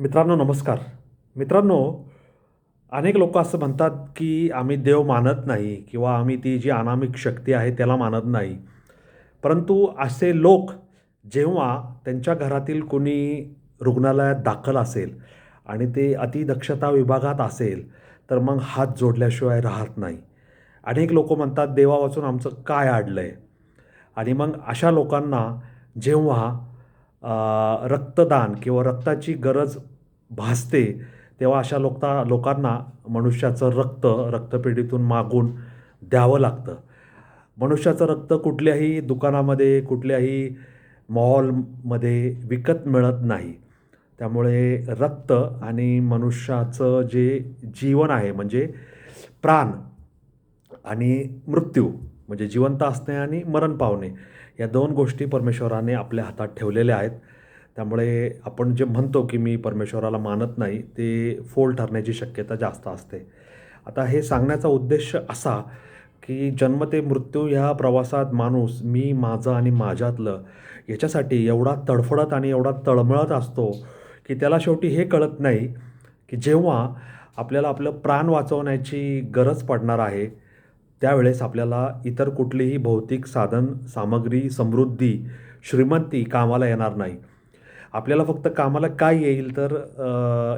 मित्रांनो नमस्कार. मित्रांनो अनेक लोक असं म्हणतात की आम्ही देव मानत नाही किंवा आम्ही ती जी अनामिक शक्ती आहे त्याला मानत नाही. परंतु असे लोक जेव्हा त्यांच्या घरातील कोणी रुग्णालयात दाखल असेल आणि ते अतिदक्षता विभागात असेल तर मग हात जोडल्याशिवाय राहत नाही. अनेक लोक म्हणतात देवा वाचून आमचं काय अडलं आहे आणि मग अशा लोकांना जेव्हा रक्तदान किंवा रक्ताची गरज भासते तेव्हा अशा लोकता लोकांना मनुष्याचं रक्त रक्तपेढीतून मागून द्यावं लागतं. मनुष्याचं रक्त कुठल्याही दुकानामध्ये कुठल्याही मॉलमध्ये विकत मिळत नाही. त्यामुळे रक्त आणि मनुष्याचं जे जीवन आहे म्हणजे प्राण आणि मृत्यू म्हणजे जिवंत असणे आणि मरण पावणे या दोन गोष्टी परमेश्वराने आपल्या हातात ठेवलेल्या आहेत. त्यामुळे आपण जे म्हणतो की मी परमेश्वराला मानत नाही ते फोल ठरण्याची शक्यता जास्त असते. आता हे सांगण्याचा उद्देश असा की जन्म ते मृत्यू ह्या प्रवासात माणूस मी माझं आणि माझ्यातलं याच्यासाठी एवढा तडफडत आणि एवढा तळमळत असतो की त्याला शेवटी हे कळत नाही की जेव्हा आपल्याला आपलं प्राण वाचवण्याची गरज पडणार आहे त्यावेळेस आपल्याला इतर कुठलीही भौतिक साधन सामग्री समृद्धी श्रीमंती कामाला येणार नाही. आपल्याला फक्त कामाला काय येईल तर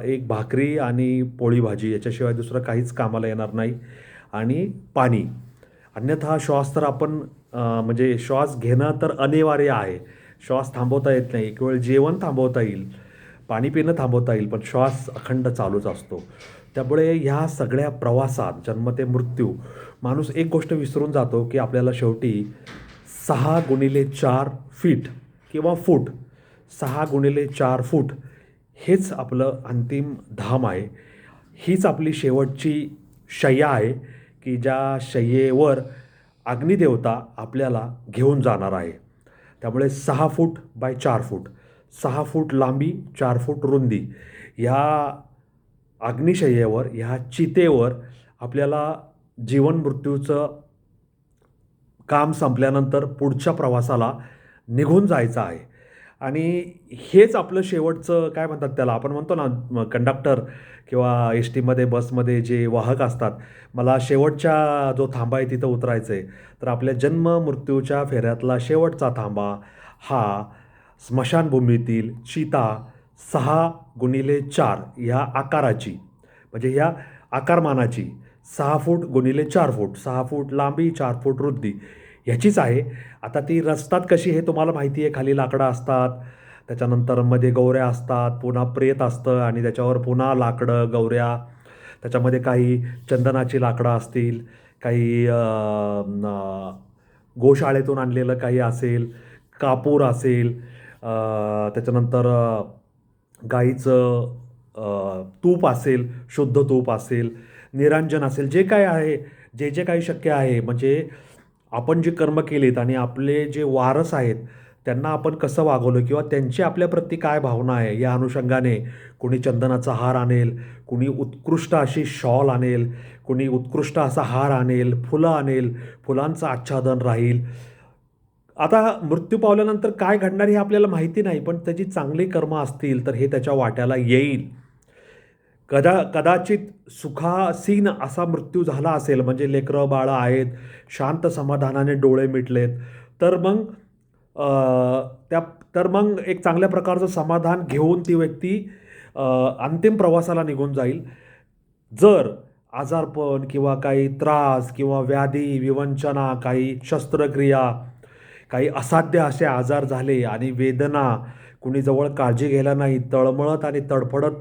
एक भाकरी आणि पोळी भाजी याच्याशिवाय दुसरं काहीच कामाला येणार नाही. आणि पाणी. अन्यथा श्वास तर आपण म्हणजे श्वास घेणं तर अनिवार्य आहे. श्वास थांबवता येत नाही. एक वेळ जेवण थांबवता येईल. पाणी पिणं थांबवता येईल पण श्वास अखंड चालूच असतो. त्यामुळे ह्या सगळ्या प्रवासात जन्म ते मृत्यू माणूस एक गोष्ट विसरून जातो की आपल्याला शेवटी सहा गुणिले चार फीट किंवा फूट सहा गुणिले चार फूट हेच आपलं अंतिम धाम आहे. हीच आपली शेवटची शय्या आहे की ज्या शय्येवर अग्निदेवता आपल्याला घेऊन जाणार आहे. त्यामुळे सहा फूट बाय चार फूट सहा फूट लांबी चार फूट रुंदी ह्या अग्निशय्येवर ह्या चितेवर आपल्याला जीवन मृत्यूचं काम संपल्यानंतर पुढच्या प्रवासाला निघून जायचं आहे. आणि हेच आपलं शेवटचं काय म्हणतात त्याला आपण म्हणतो ना कंडक्टर किंवा एस टीमध्ये बसमध्ये जे वाहक असतात मला शेवटच्या जो थांबा आहे तिथं उतरायचं आहे तर आपल्या जन्म मृत्यूच्या फेऱ्यातला शेवटचा थांबा हा स्मशानभूमीतील चिता सहा गुणिले चार ह्या आकाराची म्हणजे ह्या आकारमानाची सहा फूट गुणिले चार फूट सहा फूट लांबी चार फूट रुंदी ह्याचीच आहे. आता ती रस्तात कशी हे तुम्हाला माहिती आहे. खाली लाकडं असतात. त्याच्यानंतरमध्ये गौऱ्या असतात. पुन्हा प्रेत असतं आणि त्याच्यावर पुन्हा लाकडं गौऱ्या. त्याच्यामध्ये काही चंदनाची लाकडं असतील. काही गोशाळेतून आणलेलं काही असेल. कापूर असेल. त्याच्यानंतर गाईचं तूप असेल. शुद्ध तूप असेल. निरांजन असेल. जे काय आहे. जे जे काही शक्य आहे. म्हणजे आपण जे कर्म केलेत आणि आपले जे वारस आहेत त्यांना आपण कसं वागवलं किंवा त्यांची आपल्याप्रती काय भावना आहे या अनुषंगाने कोणी चंदनाचा हार आणेल कुणी उत्कृष्ट अशी शॉल आणेल कुणी उत्कृष्ट असा हार आणेल फुलं आणेल फुलांचं आच्छादन राहील. आता मृत्यू पावल्यानंतर काय घडणार हे आपल्याला माहिती नाही पण त्याची चांगली कर्म असतील तर हे त्याच्या वाट्याला येईल. कदा कदाचित सुखासीन असा मृत्यू झाला असेल म्हणजे लेकरं बाळं आहेत शांत समाधानाने डोळे मिटलेत तर मग त्या तर मग एक चांगल्या प्रकारचं समाधान घेऊन ती व्यक्ती अंतिम प्रवासाला निघून जाईल. जर आजारपण किंवा काही त्रास किंवा व्याधी विवंचना काही शस्त्रक्रिया काही असाध्य असे आजार झाले आणि वेदना कुणी जवळ काळजी घ्यायला नाही तळमळत आणि तडफडत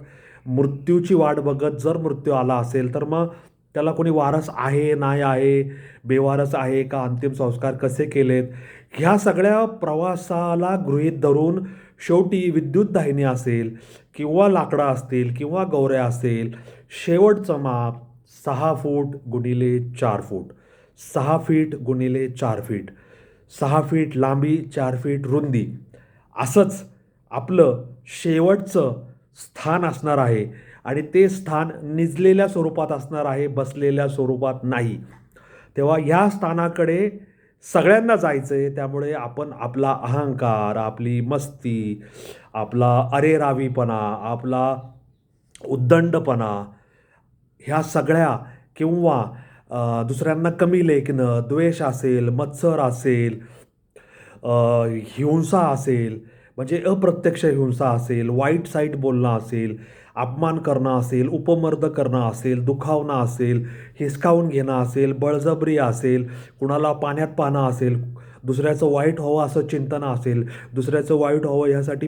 मृत्यूची वाट बघत जर मृत्यू आला असेल तर मग त्याला कोणी वारस आहे नाही आहे बेवारस आहे का अंतिम संस्कार कसे केलेत? ह्या सगळ्या प्रवासाला गृहीत धरून शेवटी विद्युत दाहिनी असेल किंवा लाकडं असतील किंवा गौऱ्या असेल शेवटचं माप सहा फूट गुणिले चार फूट. सहा फीट गुणिले चार फीट. सहा फीट लांबी चार फीट रुंदी. असंच आपलं शेवटचं स्थान असणार आहे आणि ते स्थान निजलेल्या स्वरूपात असणार आहे बसलेल्या स्वरूपात नाही. तेव्हा ह्या स्थानाकडे सगळ्यांना जायचं आहे त्यामुळे आपण आपला अहंकार आपली मस्ती आपला अरेरावीपणा आपला उद्दंडपणा ह्या सगळ्या किंवा दुसऱ्यांना कमी लेखणं द्वेष असेल मत्सर असेल हिंसा असेल म्हणजे अप्रत्यक्ष हिंसा असेल वाईट साईट बोलणं असेल अपमान करणं असेल उपमर्द करणं असेल दुखावणं असेल हिसकावून घेणं असेल बळजबरी असेल कुणाला पाण्यात पाहणं असेल दुसऱ्याचं वाईट व्हावं असं चिंतन असेल दुसऱ्याचं वाईट व्हावं ह्यासाठी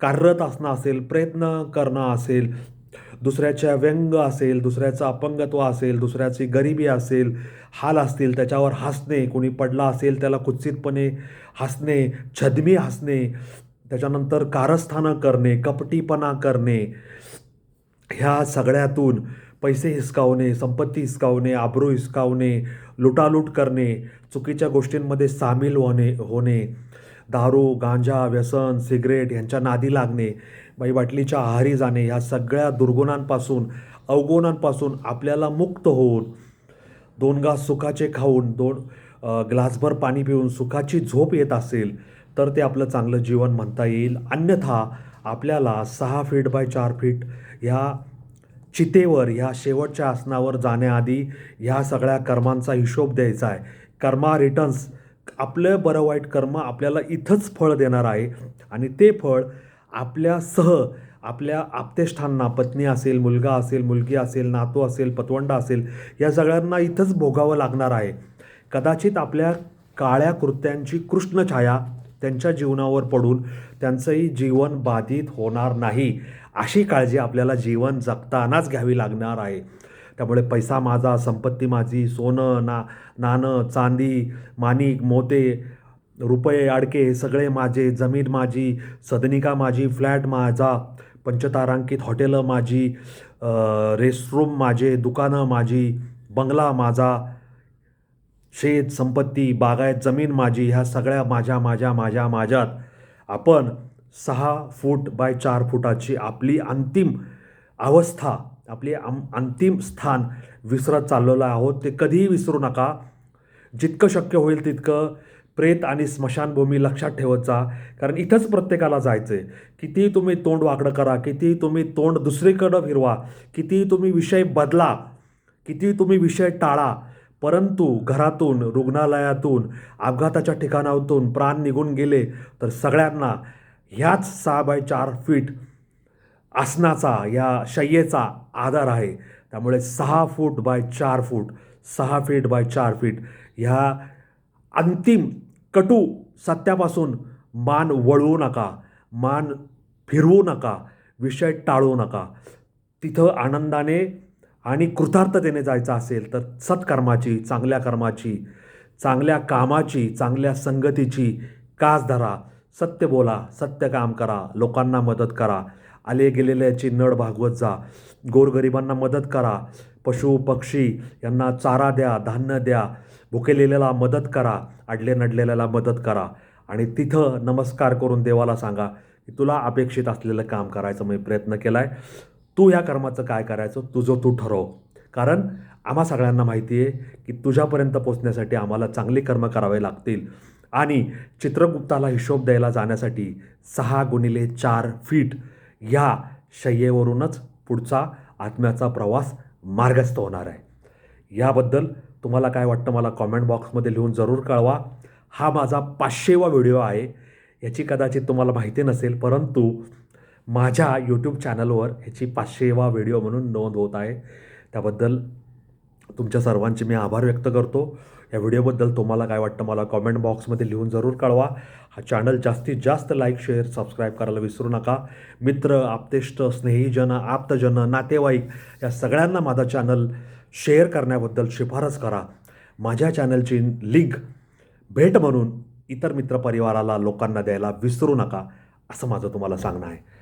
कार्यरत असणं असेल प्रयत्न करणं असेल दुसऱ्याच्या व्यंग असेल दुसऱ्याचं अपंगत्व असेल दुसऱ्याची गरिबी असेल हाल असतील त्याच्यावर हसणे कोणी पडला असेल त्याला कुत्सितपणे हसणे छदमी हसणे त्याच्यानंतर कारस्थानं करणे कपटीपणा करणे ह्या सगळ्यातून पैसे हिसकावणे संपत्ती हिसकावणे आबरू हिसकावणे लुटालूट करणे चुकीच्या गोष्टींमध्ये सामील होणे होणे दारू गांजा व्यसन सिगरेट यांच्या नादी लागणे बाई बाटलीच्या आहारी जाणे ह्या सगळ्या दुर्गुणांपासून अवगुणांपासून आपल्याला मुक्त होऊन दोन घास सुखाचे खाऊन दोन ग्लासभर पाणी पिऊन सुखाची झोप येत असेल तर ते आपलं चांगलं जीवन म्हणता येईल. अन्यथा आपल्याला सहा फीट बाय चार फीट ह्या चितेवर ह्या शेवटच्या आसनावर जाण्याआधी ह्या सगळ्या कर्मांचा हिशोब द्यायचा आहे. कर्मा रिटर्न्स आपलं बरं वाईट कर्म आपल्याला इथंच फळ देणार आहे आणि ते फळ आपल्यासह आपल्या आपतेष्ठांना पत्नी असेल मुलगा असेल मुलगी असेल नातू असेल पतवंडा असेल या सगळ्यांना इथंच भोगावं लागणार आहे. कदाचित आपल्या काळ्या कृत्यांची कृष्ण छाया त्यांच्या जीवनावर पडून त्यांचंही जीवन बाधित होणार नाही. अशी काळजी आपल्याला जीवन जगतानाच घ्यावी लागणार आहे. त्यामुळे पैसा माझा संपत्ती माझी सोनं ना नाणं चांदी माणिक मोते रुपये अडके हे सगळे माझे जमीन माझी सदनिका माझी फ्लॅट माझा पंचतारांकित हॉटेलं माझी रेस्टरूम माझे दुकानं माझी बंगला माझा शेत संपत्ती बागायत जमीन माझी ह्या सगळ्या माझ्या माझ्या माझ्या माझ्यात आपण सहा फूट बाय चार फुटाची आपली अंतिम अवस्था आपली आम अंतिम स्थान विसरत चाललेलो आहोत. ते कधीही विसरू नका. जितकं शक्य होईल तितकं प्रेत आणि स्मशानभूमी लक्षात ठेवत जा. कारण इथंच प्रत्येकाला जायचं आहे कितीही तुम्ही तोंड वाकडं करा कितीही तुम्ही तोंड दुसरीकडं फिरवा कितीही तुम्ही विषय बदला कितीही तुम्ही विषय टाळा परंतु घरातून रुग्णालयातून अपघाताच्या ठिकाणातून प्राण निघून गेले तर सगळ्यांना ह्याच सहा बाय चार फीट आसनाचा या शय्येचा आधार आहे. त्यामुळे सहा फूट बाय चार फूट सहा फीट बाय चार फीट ह्या अंतिम कटू सत्यापासून मान वळवू नका मान फिरवू नका विषय टाळू नका. तिथं आनंदाने आणि कृतार्थतेने जायचं असेल तर सत्कर्माची चांगल्या कर्माची चांगल्या कामाची चांगल्या संगतीची कास धरा. सत्य बोला सत्य काम करा लोकांना मदत करा. आले गेलेल्याची नड भागवत जा. गोरगरिबांना मदत करा. पशु पक्षी यांना चारा द्या धान्य द्या. भुकेलेल्याला मदत करा. अडले नडलेल्याला मदत करा. आणि तिथं नमस्कार करून देवाला सांगा की तुला अपेक्षित असलेलं काम करायचं मी प्रयत्न केला आहे तू या कर्माचं काय करायचं? तुझं तू ठरव. कारण आम्हा सगळ्यांना माहिती आहे की तुझ्यापर्यंत पोचण्यासाठी आम्हाला चांगली कर्म करावे लागतील. आणि चित्रगुप्ताला हिशोब द्यायला जाण्यासाठी सहा गुणिले चार फीट ह्या शय्येवरूनच पुढचा आत्म्याचा प्रवास मार्गस्थ होणार आहे. याबद्दल तुम्हाला काय वाटतं मला कॉमेंट बॉक्समध्ये लिहून जरूर कळवा. हा माझा पाचशेवा व्हिडिओ आहे. याची कदाचित तुम्हाला माहिती नसेल परंतु माझ्या यूट्यूब चॅनलवर ह्याची पाचशेवा व्हिडिओ म्हणून नोंद होत आहे. त्याबद्दल तुमच्या सर्वांचे मी आभार व्यक्त करतो. या व्हिडिओबद्दल तुम्हाला काय वाटतं मला कॉमेंट बॉक्समध्ये लिहून जरूर कळवा. हा चॅनल जास्तीत जास्त लाईक शेअर सबस्क्राईब करायला विसरू नका. मित्र आप्तेष्ट स्नेहीजन आप्तजन नातेवाईक या सगळ्यांना माझा चॅनल शेअर करण्याबद्दल शिफारस करा. माझ्या चॅनलची लिंक भेट म्हणून इतर मित्रपरिवाराला लोकांना द्यायला विसरू नका. असं माझं तुम्हाला सांगणं आहे.